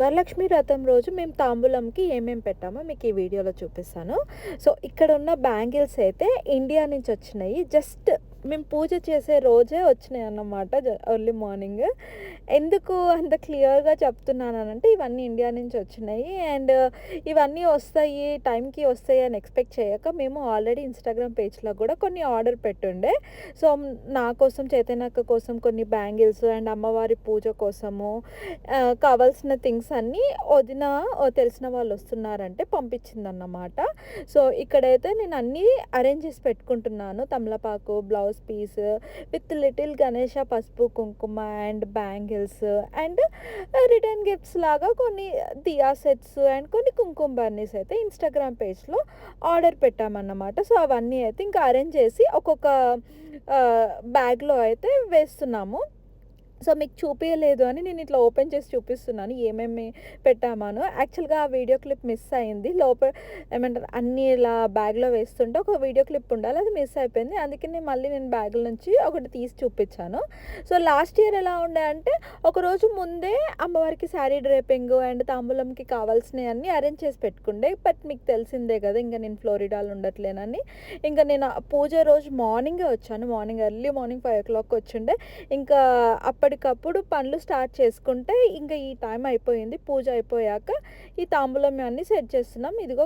వరలక్ష్మి వ్రతం రోజు మేము తాంబూలంకి ఏమేమి పెట్టామో మీకు ఈ వీడియోలో చూపిస్తాను. సో ఇక్కడ ఉన్న బ్యాంగిల్స్ అయితే ఇండియా నుంచి వచ్చినాయి. జస్ట్ మేము పూజ చేసే రోజే వచ్చినాయి అన్నమాట ఎర్లీ మార్నింగ్ ఎందుకు అంత క్లియర్గా చెప్తున్నాను అంటే ఇవన్నీ ఇండియా నుంచి వచ్చినాయి. అండ్ ఇవన్నీ వస్తాయి టైంకి వస్తాయి అని ఎక్స్పెక్ట్ చేయక మేము ఆల్రెడీ ఇన్స్టాగ్రామ్ పేజ్లో కూడా కొన్ని ఆర్డర్ పెట్టుండే. సో నా కోసం చైతన్యక్క కోసం కొన్ని బ్యాంగిల్స్ అండ్ అమ్మవారి పూజ కోసము కావాల్సిన థింగ్స్ అన్నీ వదిన తెలిసిన వాళ్ళు వస్తున్నారంటే పంపించిందన్నమాట. సో ఇక్కడైతే నేను అన్నీ అరేంజ్ చేసి పెట్టుకుంటున్నాను. తమలపాకు blouse piece with little Ganesha పసుపు కుంకుమ and bangles and return gifts లాగా కొన్ని దియా సెట్స్ అండ్ కొన్ని కుంకుమ బర్నీస్ అయితే ఇన్స్టాగ్రామ్ పేజ్లో ఆర్డర్ పెట్టామన్నమాట. సో అవన్నీ అయితే ఇంకా అరేంజ్ చేసి ఒక్కొక్క uh, బ్యాగ్లో అయితే వేస్తున్నాము. సో మీకు చూపించలేదు అని నేను ఇట్లా ఓపెన్ చేసి చూపిస్తున్నాను. ఏమేమి పెట్టామాను. యాక్చువల్గా ఆ వీడియో క్లిప్ మిస్ అయింది. లోపల ఏమంటారు అన్నీ ఇలా బ్యాగ్లో వేస్తుంటే ఒక వీడియో క్లిప్ ఉండాలి. అది మిస్ అయిపోయింది. అందుకే నేను మళ్ళీ నేను బ్యాగ్ నుంచి ఒకటి తీసి చూపించాను. సో లాస్ట్ ఇయర్ ఎలా ఉండే అంటే ఒకరోజు ముందే అమ్మవారికి శారీ డ్రేపింగ్ అండ్ తాంబూలంకి కావాల్సినవి అన్నీ అరేంజ్ చేసి పెట్టుకుండే. బట్ మీకు తెలిసిందే కదా ఇంకా నేను ఫ్లోరిడాలో ఉండట్లేనని. ఇంకా నేను పూజ రోజు మార్నింగే వచ్చాను. Morning early morning five o'clock వచ్చిండే. ఇంకా అప్పటికప్పుడు పనులు స్టార్ట్ చేసుకుంటే ఇంకా ఈ టైం అయిపోయింది. పూజ అయిపోయాక ఈ తాంబూలం అన్నీ సెట్ చేస్తున్నాం. ఇదిగో